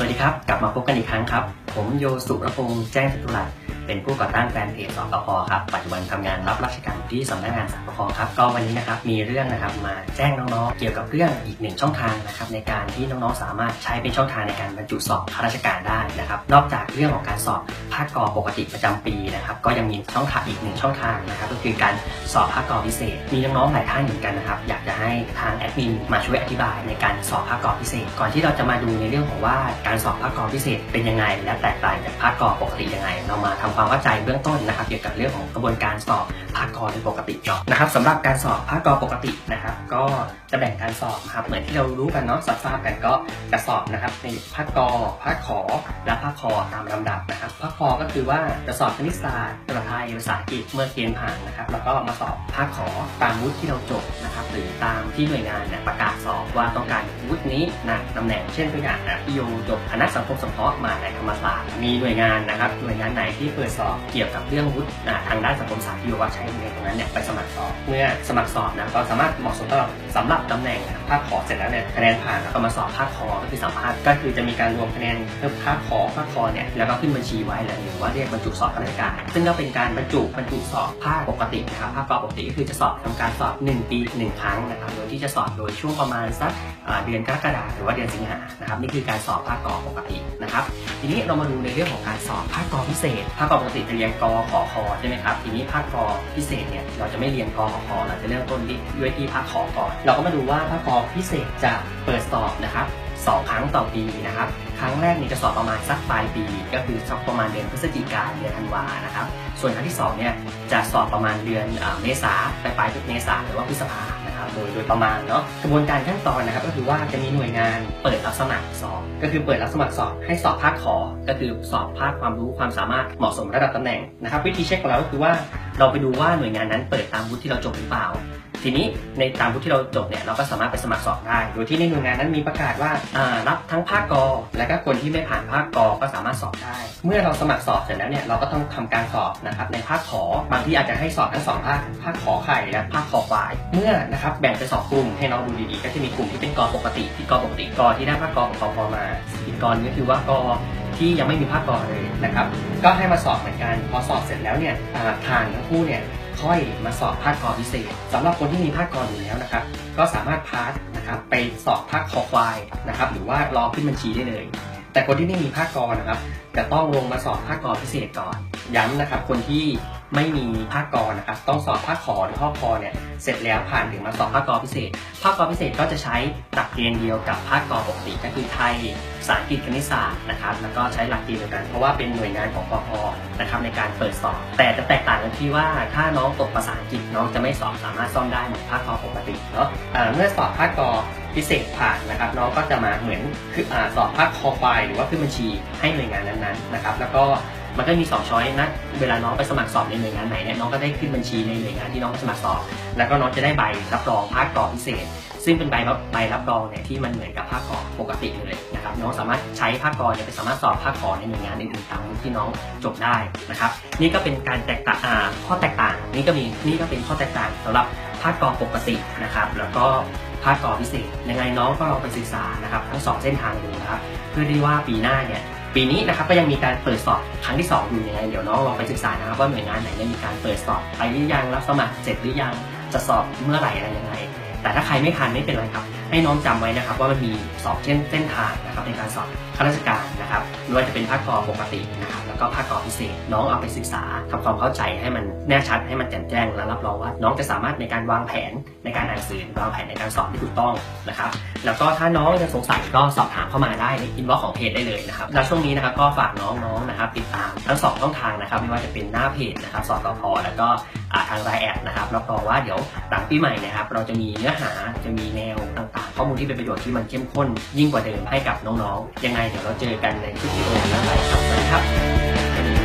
สวัสดีครับ กลับมาพบกันอีกครั้งครับผมโยสุรพงษ์แจ้งสตุลัดเป็นผู้ก่อตั้งแฟนเพจสปพครับ ปัจจุบันทำงานรับราชการที่สำนักงานสปพครับ ก็วันนี้นะครับมีเรื่องนะครับมาแจ้งน้องๆ เกี่ยวกับเรื่องอีกหนึ่งช่องทางนะครับในการที่น้องๆสามารถใช้เป็นช่องทางในการบรรจุสอบข้าราชการได้นะครับ นอกจากเรื่องของการสอบภาคกอปกติประจำปีนะครับ ก็ยังมีช่องทางอีกหนึ่งช่องทางนะครับ ก็คือการสอบภาคกอพิเศษ มีน้องๆหลายท่านเหมือนกันนะครับ อยากจะให้ทางแอดมินมาช่วยอธิบายในการสอบภาคกอพิเศษ ก่อนที่เราจะมาดูในเรื่องของว่าการสอบภาคกอพิเศษเป็นยังไงและแตกต่างจากภาคกอปกติยังไง เรามาทำความเข้าใจเบื้องต้นนะครับเกี่ยวกับเรื่องของกระบวนการสอบภาคกอโดยปกติก่อนนะครับสำหรับการสอบภาคกอปกตินะครับ ก็จะแบ่งการสอบนะครับเหมือนที่เรารู้กันเนาะทราบกันก็จะสอบนะครับในภาคกอภาคขอ และภาคคอตามลำดับนะครับภาคคอก็คือว่าจะสอบคณิตศาสตร์ภาษาไทยภาษาอังกฤษเมื่อเกณฑ์ผ่านนะครับแล้วก็มาสอบภาคขอตามวุฒิที่เราจบนะครับหรือตามที่หน่วยงานเนี่ยประกาศสอบว่าต้องการ วุฒินี้นะตำแหน่งเช่นตัวอย่างนะพี่โยจบคณะสังคมสงเคราะห์มาในธรรมศาสตร์มีหน่วยงานนะครับหน่วยงานไหนที่เปิดสอบเกี่ยวกับเรื่องวุฒิทางด้านสังคมศาสตร์ที่โยว่าใช้ในตรงนั้นเนี่ยไปสมัครสอบเมื่อสมัครสอบนะก็สามารถเหมาะสมสำหรับสำหรับตำแหน่งครับภาคขอเสร็จแล้วเนี่ยคะแนนผ่านแล้วก็มาสอบภาคคอก็คือสัมภาษณ์ก็คือจะมีการรวมคะแนนเพิ่มภาคขอภาคคอเนี่ยแล้วก็ขึ้นบัญชีไว้แล้วหรือว่าเรียกบรรจุสอบข้าราชการ ซึ่งก็เป็นการบรรจุบรรจุสอบภาคปกตินะครับภาคกอปกติก็คือจะสอบทำการสอบ 1 ปี 1 ครั้งนะครับโดยที่จะสอบโดยช่วงประมาณสักเดือนกรกฎาคมหรือว่าเดือนสิงหานะครับนี่คือการสอบภาคกอปกตินะครับ ทีนี้เรามาดูในเรื่องของการสอบภาคกอพิเศษ ภาคกอปกติจะเรียนกอขอคอใช่ไหมครับทีนี้ภาคกอพิเศษเนี่ยเราจะไม่เรียนกอขอคอเราจะเริ่มต้นด้วยที่ภาคขอก่อนเราก็มาดูว่าภาคกอพิเศษจะเปิดสอบนะครับสองครั้งต่อปีนะครับครั้งแรกนี่จะสอบประมาณสักปลายปี ก็คือสักประมาณเดือนพฤศจิกายนเดือนธันวานะครับส่วนครั้งที่สองเนี่ยจะสอบประมาณเดือนเมษาปลายปลายเมษาหรือว่าพฤษภา นะครับโดยโดยประมาณเนาะกระบวนการขั้นตอนนะครับก็คือว่าจะมีหน่วยงานเปิดรับสมัครสอบ ก็คือเปิดรับสมัครสอบให้สอบภาคขอ ก็คือสอบภาคความรู้ความสามารถเหมาะสมระดับตำแหน่งนะครับวิธีเช็คของเราก็คือว่าเราไปดูว่าหน่วยงานนั้นเปิดตามวุฒิที่เราจบหรือเปล่า ทีนี้ในตามวุฒิที่เราจบเนี่ยเราก็สามารถไปสมัครสอบได้ โดยที่ในหน่วยงานนั้นมีประกาศว่ารับทั้งภาคกอและก็คนที่ไม่ผ่านภาคกอก็สามารถสอบได้ เมื่อเราสมัครสอบเสร็จแล้วเนี่ยเราก็ต้องทำการสอบนะครับในภาคขอบางที่อาจจะให้สอบทั้งสองภาคภาคขอไข่และภาคขอควาย เมื่อนะครับแบ่งเป็นสองกลุ่มให้น้องดูดีๆ ก็จะมีกลุ่มที่เป็นกอปกติที่กอปกติกอที่ได้ภาคกอของกอพอมาอีกกอนึงก็คือว่ากอที่ยังไม่มีภาคกอเลยนะครับก็ให้มาสอบเหมือนกันพอสอบเสร็จแล้วเนี่ยผ่านทั้งคู่เนี่ย ค่อยมาสอบภาคกอพิเศษสำหรับคนที่มีภาคกออยู่แล้วนะครับ ก็สามารถพาสนะครับไปสอบภาคคอควายนะครับหรือว่ารอขึ้นบัญชีได้เลย แต่คนที่ไม่มีภาคกอนะครับจะต้องลงมาสอบภาคกอพิเศษก่อน ย้ำนะครับคนที่ ไม่มีภาคกอนะครับต้องสอบภาคขอหรือข้อคอเนี่ยเสร็จแล้วผ่านถึงมาสอบภาคกอพิเศษ ภาคกอพิเศษก็จะใช้หลักเกณฑ์เดียวกับภาคกอปกติก็คือไทยภาษาอังกฤษคณิตศาสตร์นะครับแล้วก็ใช้หลักเกณฑ์เดียวกัน เพราะว่าเป็นหน่วยงานของกพนะครับในการเปิดสอบ แต่จะแตกต่างกันที่ว่าถ้าน้องตกภาษาอังกฤษน้องจะไม่สอบสามารถซ่อมได้เหมือนภาคกอปกติเนาะเมื่อสอบภาคกอพิเศษผ่านนะครับน้องก็จะมาเหมือนคือสอบภาคคอควายหรือว่าขึ้นบัญชีให้หน่วยงานนั้นๆนะครับแล้วก็ มันก็มีสองช้อยนะ เวลาน้องไปสมัครสอบในหน่วยงานไหนเนี่ยน้องก็ได้ขึ้นบัญชีในหน่วยงานที่น้องไปสมัครสอบ แล้วก็น้องจะได้ใบรับรองภาคกอพิเศษ ซึ่งเป็นใบรับใบรับรองเนี่ยที่มันเหมือนกับภาคกอปกติเลยนะครับ น้องสามารถใช้ภาคกอเนี่ยไปสามารถสอบภาคกอในหน่วยงานอื่นๆตามที่น้องจบได้นะครับ นี่ก็เป็นการแตกต่างข้อแตกต่าง นี่ก็มีนี่ก็เป็นข้อแตกต่างสำหรับภาคกอปกตินะครับ แล้วก็ภาคกอพิเศษยังไงน้องก็ลองไปศึกษานะครับทั้งสองเส้นทางดูนะครับเพื่อที่ว่าปีหน้าเนี่ย ปีนี้นะครับก็ยังมีการเปิดสอบครั้งที่2อยู่ยังไงเดี๋ยวน้องลองไปศึกษานะครับว่าหน่วยงานไหนเนี่ยมีการเปิดสอบไปหรือยังรับสมัครเสร็จหรือยังจะสอบเมื่อไหร่อะไรยังไงแต่ถ้าใครไม่ทันไม่เป็นไรครับ ให้น้องจำไว้นะครับ ว่ามันมีสอบเช่นเส้นทางนะครับในการสอบข้าราชการนะครับไม่ว่าจะเป็นภาคกอปกตินะครับแล้วก็ภาคกอพิเศษ น้องเอาไปศึกษาทำความเข้าใจให้มันแน่ชัดให้มันแจ่มแจ้งและรับรองว่า น้องจะสามารถในการวางแผนในการอ่านสื่อวางแผนในการสอบที่ถูกต้องนะครับแล้วก็ถ้าน้องยังสงสัยก็สอบถามเข้ามาได้ในอินบ็อกซ์ของเพจได้เลยนะครับแล้วช่วงนี้นะครับก็ฝากน้องๆนะครับติดตามทั้งสองช่องทางนะครับไม่ว่าจะเป็นหน้าเพจนะครับสอบกพแล้วก็ทางไลน์แอดนะครับรับรองว่าเดี๋ยวหลังปีใหม่นะครับเราจะมีเนื้อหาจะมีแนวต่างข้อมูลที่เป็นประโยชน์ที่มันเข้มข้นยิ่งกว่าเดิมให้กับน้องๆ ยังไงเดี๋ยวเราเจอกันในคลิปวิดีโอต่อไปครับสวัสดีครับ